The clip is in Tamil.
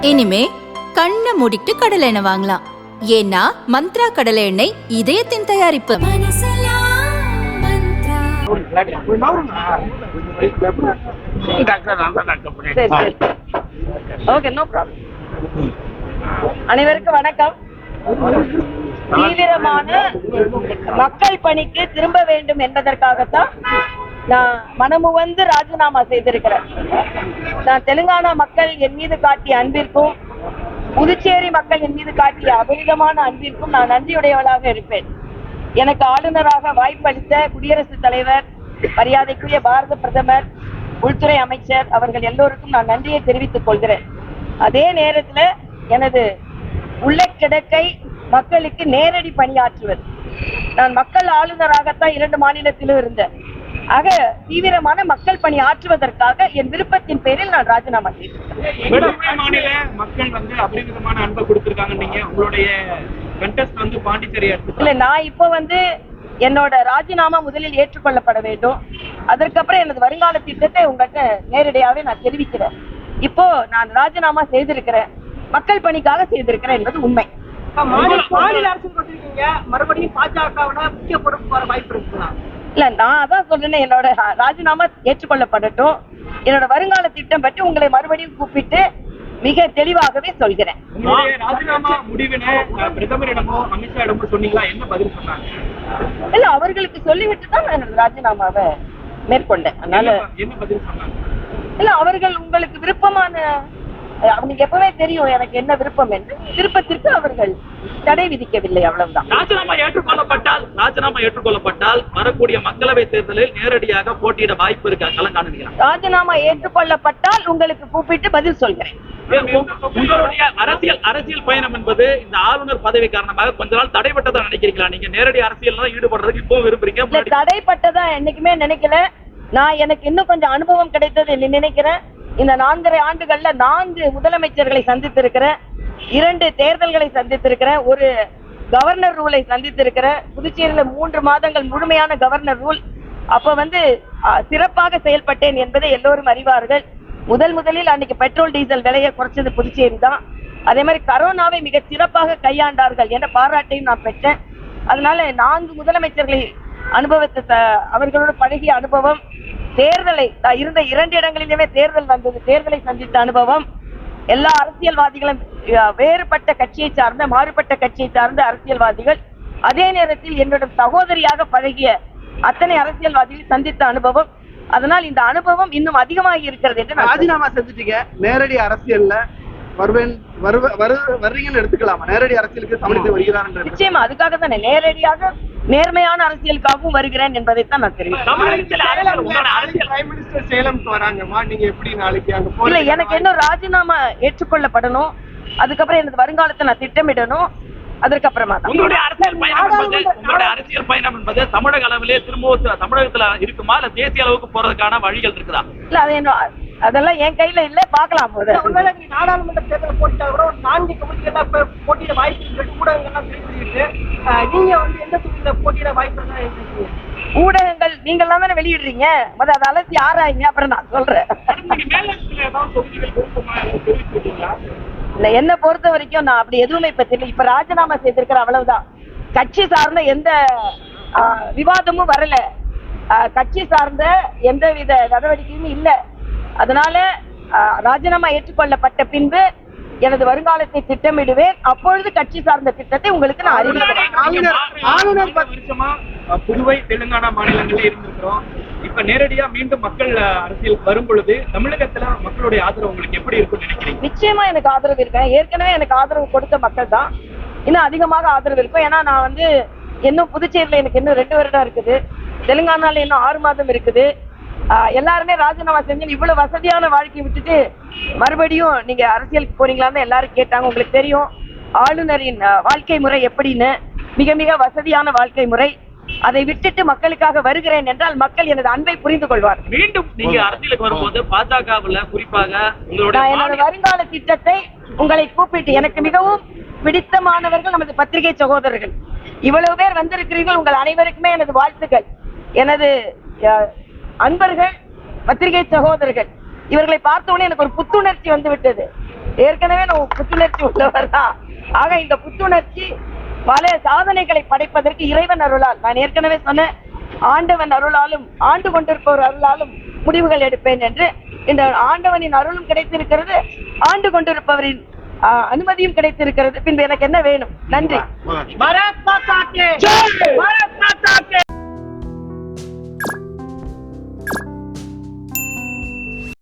இனிமே கண்ணை மூடிட்டு கடலை எண்ணெய் வாங்கலாம். ஏன்னா மந்த்ரா கடலை எண்ணெய் இதயத்தின் தயாரிப்பு. அனைவருக்கும் வணக்கம். தீவிரமான மக்கள் பணிக்கு திரும்ப வேண்டும் என்பதற்காகத்தான் நான் மனமு வந்து ராஜினாமா செய்திருக்கிறேன். நான் தெலுங்கானா மக்கள் என் மீது காட்டிய அன்பிற்கும் புதுச்சேரி மக்கள் என் மீது காட்டிய அபரிதமான அன்பிற்கும் நான் நன்றியுடையவளாக இருப்பேன். எனக்கு ஆளுநராக வாய்ப்பளித்த குடியரசுத் தலைவர் மரியாதைக்குரிய பாரத பிரதமர் உள்துறை அமைச்சர் அவர்கள் எல்லோருக்கும் நான் நன்றியை தெரிவித்துக் கொள்கிறேன். அதே நேரத்துல எனது உள்ள கிடக்கை மக்களுக்கு நேரடி பணியாற்றுவது. நான் மக்கள் ஆளுநராகத்தான் இரண்டு மாநிலத்திலும் இருந்தேன். ஆக தீவிரமான மக்கள் பணி ஆற்றுவதற்காக என் விருப்பத்தின் பேரில் நான் ராஜினாமா செய்தேன் மாநில மக்கள் வந்து அபரிமிதமான அன்பை கொடுத்திருக்காங்க நீங்க உங்களுடைய கண்டெஸ்ட் வந்து பாண்டிச்சேரி இல்ல நான் இப்போ வந்து என்னோட ராஜினாமா முதலில் ஏற்றுக்கொள்ளப்பட வேண்டும். அதற்கப்புறம் எனது வருங்கால திட்டத்தை உங்கள்கிட்ட நேரடியாவே நான் தெரிவிக்கிறேன். இப்போ நான் ராஜினாமா செய்திருக்கிறேன். மக்கள் பணிக்காக செய்திருக்கிறேன் என்பது உண்மை. மாநில வந்திருக்கீங்க. மறுபடியும் பாஜகவோட முக்கிய பொறுப்பு வர வாய்ப்பு இருக்குங்களா? இல்ல நான் அதான் சொல்றேன் என்னோட ராஜினாமா ஏற்றுக்கொள்ளப்படட்டும். என்னோட வருங்கால திட்டம் பற்றி உங்களை மறுபடியும் கூப்பிட்டு மிக தெளிவாகவே சொல்கிறேன். இல்ல அவர்களுக்கு சொல்லிவிட்டு தான் நான் ராஜினாமாவை மேற்கொண்டேன். அதனால என்ன- பதில் சொன்னாங்க? இல்ல அவர்கள் உங்களுக்கு விருப்பமான அவங்களுக்கு எப்பவே தெரியும் எனக்கு என்ன விருப்பம் என்று. விருப்பத்திற்கு அவர்கள் தடை விதிக்கவில்லை அவ்வளவுதான். ராஜினாமா ஏற்றுக்கொள்ளப்பட்டால் ராஜினாமா ஏற்றுக்கொள்ளப்பட்டால் வரக்கூடிய மக்களவை தேர்தலில் நேரடியாக போட்டியிட வாய்ப்பு இருக்கா. கலங்காணுகிறேன் ராஜினாமா ஏற்றுக்கொள்ளப்பட்டால் உங்களுக்கு கூப்பிட்டு பதில் சொல்கிறேன். உங்களுடைய அரசியல் அரசியல் பயணம் என்பது இந்த ஆளுநர் பதவி காரணமாக கொஞ்ச நாள் தடைபட்டதா நினைக்கிறீங்களா? நீங்க நேரடி அரசியல் தான் ஈடுபடுறதுக்கு இப்போ விரும்புறீங்க. தடைப்பட்டதா என்னைக்குமே நினைக்கல. நான் எனக்கு இன்னும் கொஞ்சம் அனுபவம் கிடைத்தது நினைக்கிறேன். இந்த நான்கரை ஆண்டுகள்ல நான்கு முதலமைச்சர்களை சந்தித்திருக்கிறேன் இரண்டு தேர்தல்களை சந்தித்திருக்கிறேன் ஒரு கவர்னர் ரூலை சந்தித்திருக்கிறேன் புதுச்சேரியில மூன்று மாதங்கள் முழுமையான கவர்னர் ரூல் அப்ப வந்து சிறப்பாக செயல்பட்டேன் என்பதை எல்லோரும் அறிவார்கள். முதல் முதலில் அன்னைக்கு பெட்ரோல் டீசல் விலையை குறைச்சது புதுச்சேரி தான். அதே மாதிரி கரோனாவை மிக சிறப்பாக கையாண்டார்கள் என்ற பாராட்டையும் நான் பெற்றேன். அதனால நான்கு முதலமைச்சர்களை அனுபவத்தை அவர்களோட அவர்களோடு பழகிய அனுபவம் தேர்தலை இருந்த இரண்டு இடங்களிலுமே தேர்தல் வந்தது. தேர்தலை சந்தித்த அனுபவம் எல்லா அரசியல்வாதிகளும் வேறுபட்ட கட்சியை சார்ந்த மாறுபட்ட கட்சியை சார்ந்த அரசியல்வாதிகள் அதே நேரத்தில் என்னுடன் சகோதரியாக பழகிய அத்தனை அரசியல்வாதிகளை சந்தித்த அனுபவம். அதனால் இந்த அனுபவம் இன்னும் அதிகமாகி இருக்கிறது என்று. ராஜினாமா செஞ்சுட்டீங்க. நேரடி அரசியல்ல வருவேன் வருவ வரு வர்றீங்கன்னு எடுத்துக்கலாமா? நேரடி அரசியலுக்கு தமிழகத்தில் வருகிறார் நிச்சயமா அதுக்காக தானே. நேரடியாக நேர்மையான அரசியலுக்காகவும் வருகிறேன் என்பதைத்தான் நான் தெரிவிக்கிறேன். இல்ல எனக்கு இன்னும் ராஜினாமா ஏற்றுக்கொள்ளப்படணும். அதுக்கப்புறம் எனது வருங்காலத்தை நான் திட்டமிடணும். அதற்கப்புறமா தான் உங்களுடைய அரசியல் பயணம் என்பது உங்களுடைய அரசியல் பயணம் என்பது தமிழக அளவிலே திரும்ப தமிழகத்துல இருக்குமா? இல்ல தேசிய அளவுக்கு போறதுக்கான வழிகள் இருக்குதா? இல்ல அது என்ன அதெல்லாம் என் கையில இல்ல. பாக்கலாம் போது ஒருவேளை நீங்க நாடாளுமன்ற தேர்தல் போட்டிட்டா கூட ஒரு நான்கு தொகுதிகள்ல இப்ப போட்டியிட வாய்ப்பு ஊடகங்கள்லாம் தெரிவிச்சிருக்கு நீங்க வந்து எந்த தொகுதியில போட்டியிட வாய்ப்பு ஊடகங்கள் நீங்க எல்லாம் தானே வெளியிடுறீங்க? முத அதை அலசி ஆராய்ங்க அப்புறம் நான் சொல்றேன். இல்ல என்ன பொறுத்த வரைக்கும் நான் அப்படி எதுவுமே இப்ப தெரியல. இப்ப ராஜினாமா செய்திருக்கிற அவ்வளவுதான். கட்சி சார்ந்த எந்த விவாதமும் வரல. கட்சி சார்ந்த எந்த வித நடவடிக்கையும் இல்ல. அதனால ராஜினாமா ஏற்றுக்கொள்ளப்பட்ட பின்பு எனது வருங்காலத்தை திட்டமிடுவேன் அப்பொழுது கட்சி சார்ந்த திட்டத்தை உங்களுக்கு நான் அறிவிக்கிறேன் புதுவை தெலுங்கானா மாநிலங்களே இருந்திருக்கிறோம். இப்ப நேரடியா மீண்டும் மக்கள் அரசியல் வரும் பொழுது தமிழகத்துல மக்களுடைய ஆதரவு உங்களுக்கு எப்படி இருக்கும்னு நினைக்கிறீங்க? நிச்சயமா எனக்கு ஆதரவு இருக்கேன். ஏற்கனவே எனக்கு ஆதரவு கொடுத்த மக்கள் தான். இன்னும் அதிகமாக ஆதரவு இருக்கும். ஏன்னா நான் வந்து இன்னும் புதுச்சேரியில எனக்கு இன்னும் ரெண்டு வருடம் இருக்குது. தெலுங்கானால இன்னும் ஆறு மாதம் இருக்குது. எல்லாருமே ராஜினாமா செஞ்சு இவ்வளவு வசதியான வாழ்க்கையை விட்டுட்டு மறுபடியும் நீங்க அரசியலுக்கு போறீங்களான்னு எல்லாரும் கேட்டாங்க. உங்களுக்கு தெரியும். ஆளுநரின் வாழ்க்கை முறை எப்படின்னு? மிக மிக வசதியான வாழ்க்கை முறை. அதை விட்டுட்டு மக்களுக்காக வருகிறேன் என்றால் மக்கள் எனது அன்பை புரிந்து கொள்வார் மீண்டும் நீங்க அரசியலுக்கு வரும்போது பாஜகவுல குறிப்பாக என்னோட மாநில- வருங்கால திட்டத்தை உங்களை கூப்பிட்டு எனக்கு மிகவும் பிடித்தமானவர்கள் நமது பத்திரிகை சகோதரர்கள். இவ்வளவு பேர் வந்திருக்கிறீர்கள். உங்கள் அனைவருக்குமே எனது வாழ்த்துக்கள். எனது அன்பர்கள் பத்திரிகை சகோதரர்கள் இவர்களை பார்த்த உடனே எனக்கு ஒரு புத்துணர்ச்சி வந்து விட்டது ஏற்கனவே நான் புத்துணர்ச்சி உள்ளவர் தான். ஆக இந்த புத்துணர்ச்சி பல சாதனைகளை படைப்பதற்கு இறைவன் அருளால் நான் ஏற்கனவே சொன்னேன் ஆண்டவன் அருளாலும் ஆண்டு கொண்டிருப்பவர் அருளாலும் முடிவுகள் எடுப்பேன் என்று இந்த ஆண்டவனின் அருளும் கிடைத்திருக்கிறது ஆண்டு கொண்டிருப்பவரின் அனுமதியும் கிடைத்திருக்கிறது. பின்பு எனக்கு என்ன வேணும்? நன்றி.